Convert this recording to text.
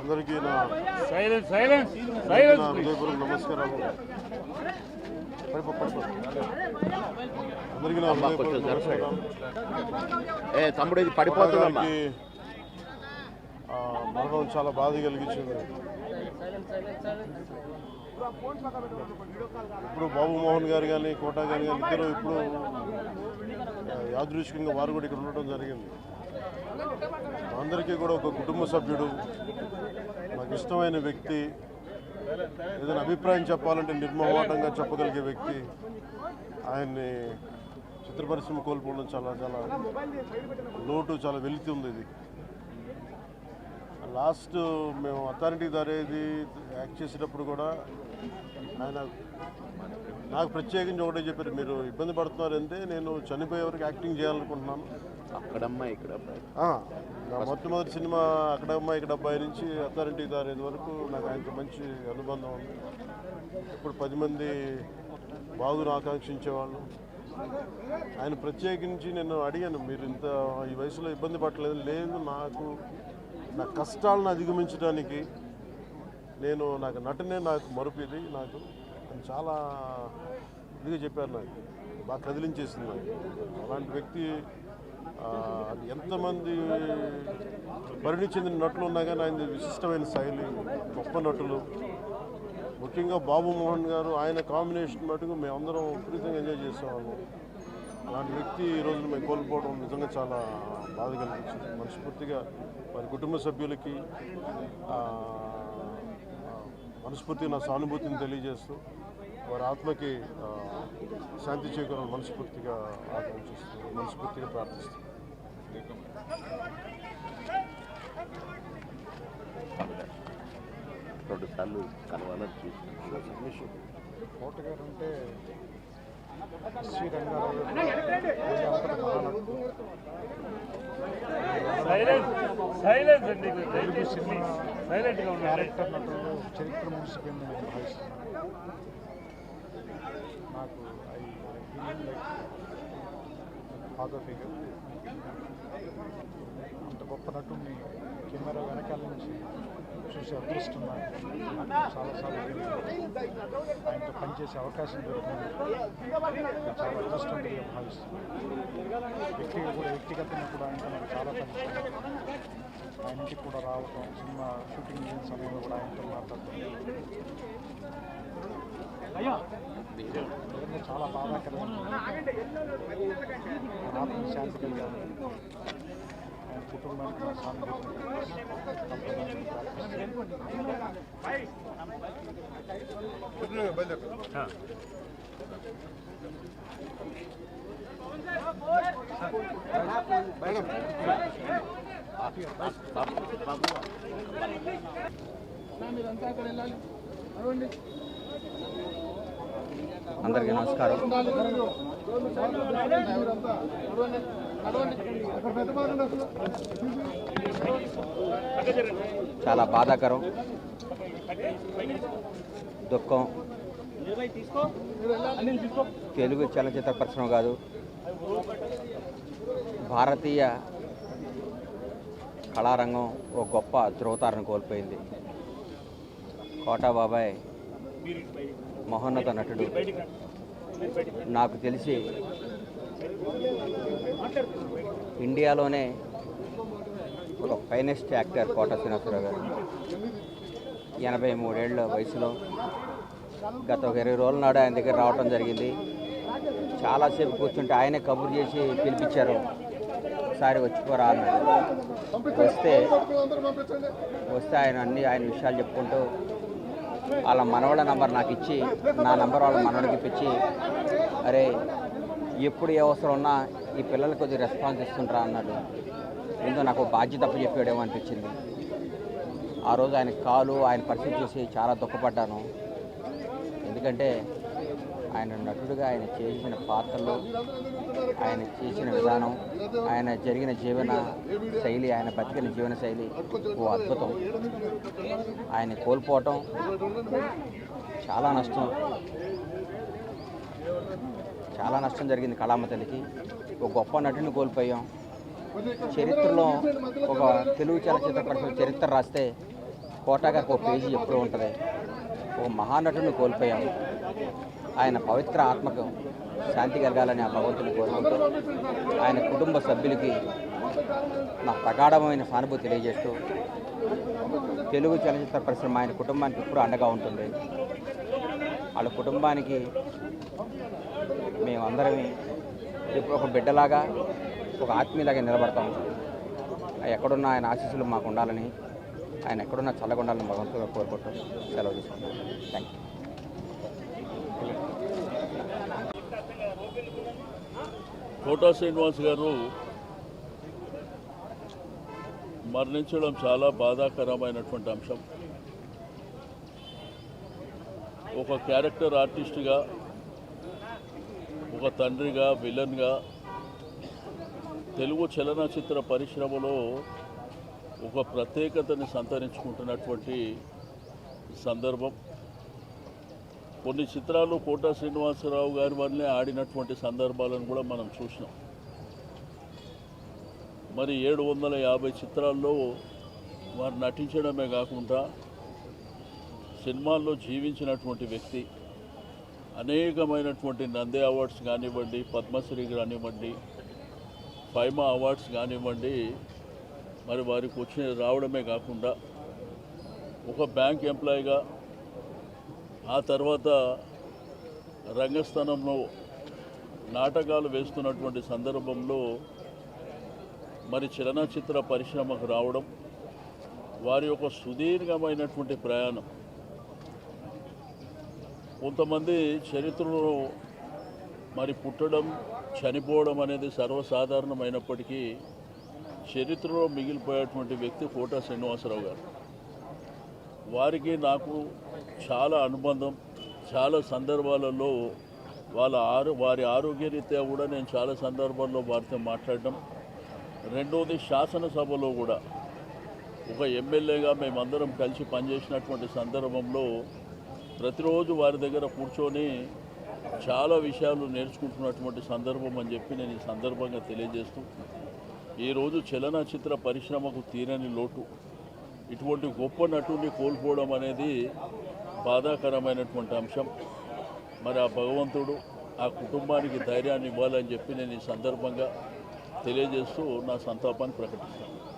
అందరికీ నా silence silence silence హృదయపూర్వక నమస్కారాలు. అందరికీ నా హృదయపూర్వక. నమస్కారాలు. ఏ తమ్ముడు ఇది పడిపోతుందమ్మా. గారికి, మరణం చాలా బాధ కలిగించింది. ఇప్పుడు బాబు మోహన్ గారు కానీ కోటా గారు కానీ ఇద్దరు ఇప్పుడు యాదృష్కంగా వారు కూడా ఇక్కడ ఉండటం జరిగింది. అందరికీ కూడా ఒక కుటుంబ సభ్యుడు నాకు ఇష్టమైన వ్యక్తి ఏదైనా అభిప్రాయం చెప్పాలంటే నిర్మోహమాటంగా చెప్పగలిగే వ్యక్తి. ఆయన్ని చిత్ర పరిశ్రమ కోల్పోవడం చాలా చాలా లోటు చాలా వెలితి ఉంది ఇది. లాస్ట్ మేము అథారిటీ దారేది యాక్ట్ చేసేటప్పుడు కూడా ఆయన నాకు ప్రత్యేకించి ఒకటే చెప్పారు మీరు ఇబ్బంది పడుతున్నారంటే నేను చనిపోయే వరకు యాక్టింగ్ చేయాలనుకుంటున్నాను. అక్కడమ్మా ఇక్కడ నా మొట్టమొదటి సినిమా అక్కడ అమ్మాయి ఇక్కడ అబ్బాయి నుంచి అథారిటీ దారేది వరకు నాకు ఆయనతో మంచి అనుబంధం ఉంది. ఇప్పుడు పది మంది బాగును ఆకాంక్షించేవాళ్ళు. ఆయన ప్రత్యేకించి నేను అడిగాను మీరు ఇంత ఈ వయసులో ఇబ్బంది పడలేదు లేదు నాకు నా కష్టాలను అధిగమించడానికి నేను నాకు నటనే నాకు మరుపు నాకు చాలా ఇదిగా చెప్పారు నాకు. బాగా కదిలించేసింది నాకు. అలాంటి వ్యక్తి ఎంతమంది పరిణి చెందిన నటులు ఉన్నా కానీ ఆయన విశిష్టమైన శైలి గొప్ప నటులు. ముఖ్యంగా బాబు మోహన్ గారు ఆయన కాంబినేషన్ మటుకు మేమందరం విపరీతంగా ఎంజాయ్ చేసేవాళ్ళం. అలాంటి వ్యక్తి ఈ రోజు మేము కోల్పోవడం నిజంగా చాలా బాధ కలిగించింది. మనస్ఫూర్తిగా వారి కుటుంబ సభ్యులకి ఆ, ఆ, మనస్ఫూర్తిగా నా సానుభూతిని తెలియజేస్తూ వారి ఆత్మకి ఆ, శాంతి చేకూరాలని మనస్ఫూర్తిగా ఆకాంక్షిస్తూ మనస్ఫూర్తిగా ప్రార్థిస్తూ రెండు సార్లు కలవాలని చూసి కోట గారు అంటే శ్రీ రంగారావు సైలెన్స్ అండి తెలుగు సినిమా సైలెంట్గా క్యారెక్టర్ చరిత్ర ముగిసిపోయిందని నేను భావిస్తున్నాను నాకు ఫాదర్ ఫిగర్ అంత గొప్ప నటుడిని కెమెరా వెనకాల నుంచి చూసే అదృష్టం నాకు చాలా చాలాసార్లు ఆయనతో పనిచేసే అవకాశం దొరికింది. చాలా అదృష్టం భావిస్తున్నాను. వ్యక్తిగా కూడా వ్యక్తిగతంగా కూడా ఆయనతో నాకు చాలా పని ఆయన ఇంటికి కూడా రావటం సినిమా షూటింగ్ చేసిన సమయంలో కూడా ఆయనతో మాట్లాడటం. చాలా బాధాకరంగా ఆయన శాంతి కలిగాను కుటుంబానికి నా సానుభూతిని వెళ్ళాలి ప్రార్థిస్తున్నాను. అందరికీ నమస్కారం చాలా బాధాకరం. దుఃఖం. తెలుగు చలనచిత్ర పరిశ్రమ కాదు. భారతీయ కళారంగం ఒక గొప్ప ధృవతారను కోల్పోయింది. కోటా బాబాయ్ మహోన్నత నటుడు. నాకు తెలిసి ఇండియాలోనే ఒక ఫైనెస్ట్ యాక్టర్ కోట శ్రీనివాసరావు గారు. ఎనభై మూడేళ్ళ వయసులో గత ఒక ఇరవై రోజుల నాడు ఆయన దగ్గర రావటం జరిగింది. చాలాసేపు కూర్చుంటే ఆయనే కబుర్ చేసి పిలిపించారు. ఒకసారి వచ్చిపోరా అన్నాడు. వస్తే వస్తే ఆయన అన్ని ఆయన విషయాలు చెప్పుకుంటూ వాళ్ళ మనవళ్ళ నంబర్ నాకు ఇచ్చి నా నంబర్ వాళ్ళ మనవడికి ఇప్పించి అరే ఎప్పుడు ఏ అవసరం ఉన్నా ఈ పిల్లలకి కొద్దిగా రెస్పాన్స్ ఇస్తుంటారా అన్నాడు. ఏందో నాకు బాధ్యత తప్పు చెప్పాడేమో అనిపించింది. ఆ రోజు ఆయన కాలు ఆయన పరిస్థితి చూసి చాలా దుఃఖపడ్డాను. ఎందుకంటే ఆయన నటుడుగా ఆయన చేసిన పాత్రలు ఆయన చేసిన విధానం ఆయన జరిగిన జీవన శైలి ఆయన బతికిన జీవన శైలి ఓ అద్భుతం. ఆయన కోల్పోవటం చాలా నష్టం. చాలా నష్టం జరిగింది కళామ తల్లికి. ఒక గొప్ప నటుని కోల్పోయాం. చరిత్రలో ఒక తెలుగు చలచిత్ర పరిశ్రమ చరిత్ర రాస్తే కోటా గారికి ఒక పేజీ ఎప్పుడూ ఉంటుంది. ఒక మహానటుని కోల్పోయాం. ఆయన పవిత్ర ఆత్మకు శాంతి కలగాలని ఆ భగవంతుని కోరుకుంటూ ఆయన కుటుంబ సభ్యులకి నా ప్రగాఢమైన సానుభూతి తెలియజేస్తూ తెలుగు చలచిత్ర పరిశ్రమ ఆయన కుటుంబానికి ఎప్పుడూ అండగా ఉంటుంది. వాళ్ళ కుటుంబానికి మేమందరం ఇప్పుడు ఒక బిడ్డలాగా ఒక ఆత్మీయలాగా నిలబడతాం. ఎక్కడున్న ఆయన ఆశీస్సులు మాకు ఉండాలని ఆయన ఎక్కడున్న చల్లగొండాలని భగవంతుగా కోరుకుంటూ సెలవు తీసుకుంటాం థ్యాంక్ యూ కోటా శ్రీనివాస్ గారు మరణించడం చాలా బాధాకరమైనటువంటి అంశం. ఒక క్యారెక్టర్ ఆర్టిస్ట్గా ఒక తండ్రిగా విలన్గా తెలుగు చలనచిత్ర పరిశ్రమలో ఒక ప్రత్యేకతని సంతరించుకుంటున్నటువంటి సందర్భం. కొన్ని చిత్రాలు కోటా శ్రీనివాసరావు గారి వల్లే ఆడినటువంటి సందర్భాలను కూడా మనం చూసినాం. మరి ఏడు వందల యాభై చిత్రాల్లో వారు నటించడమే కాకుండా సినిమాల్లో జీవించినటువంటి వ్యక్తి అనేకమైనటువంటి నంది అవార్డ్స్ కానివ్వండి పద్మశ్రీ కానివ్వండి ఫైమా అవార్డ్స్ కానివ్వండి మరి వారికి వచ్చి రావడమే కాకుండా ఒక బ్యాంక్ ఎంప్లాయీగా ఆ తర్వాత రంగస్థానంలో నాటకాలు వేస్తున్నటువంటి సందర్భంలో మరి చలనచిత్ర పరిశ్రమకు రావడం వారి యొక్క సుదీర్ఘమైనటువంటి ప్రయాణం కొంతమంది చరిత్రలో మరి పుట్టడం చనిపోవడం అనేది సర్వసాధారణమైనప్పటికీ చరిత్రలో మిగిలిపోయేటువంటి వ్యక్తి కోట శ్రీనివాసరావు గారు. వారికి నాకు చాలా అనుబంధం చాలా సందర్భాలలో వాళ్ళ ఆరు వారి ఆరోగ్యరీత్యా కూడా నేను చాలా సందర్భాల్లో వారితో మాట్లాడడం. రెండవది శాసనసభలో కూడా ఒక ఎమ్మెల్యేగా మేమందరం కలిసి పనిచేసినటువంటి సందర్భంలో ప్రతిరోజు వారి దగ్గర కూర్చొని చాలా విషయాలు నేర్చుకుంటున్నటువంటి సందర్భం అని చెప్పి నేను ఈ సందర్భంగా తెలియజేస్తూ ఈరోజు చలనచిత్ర పరిశ్రమకు తీరని లోటు. ఇటువంటి గొప్ప నటుడిని కోల్పోవడం అనేది బాధాకరమైనటువంటి అంశం. మరి ఆ భగవంతుడు ఆ కుటుంబానికి ధైర్యాన్ని ఇవ్వాలని చెప్పి నేను ఈ సందర్భంగా తెలియజేస్తూ నా సంతాపాన్ని ప్రకటిస్తాను.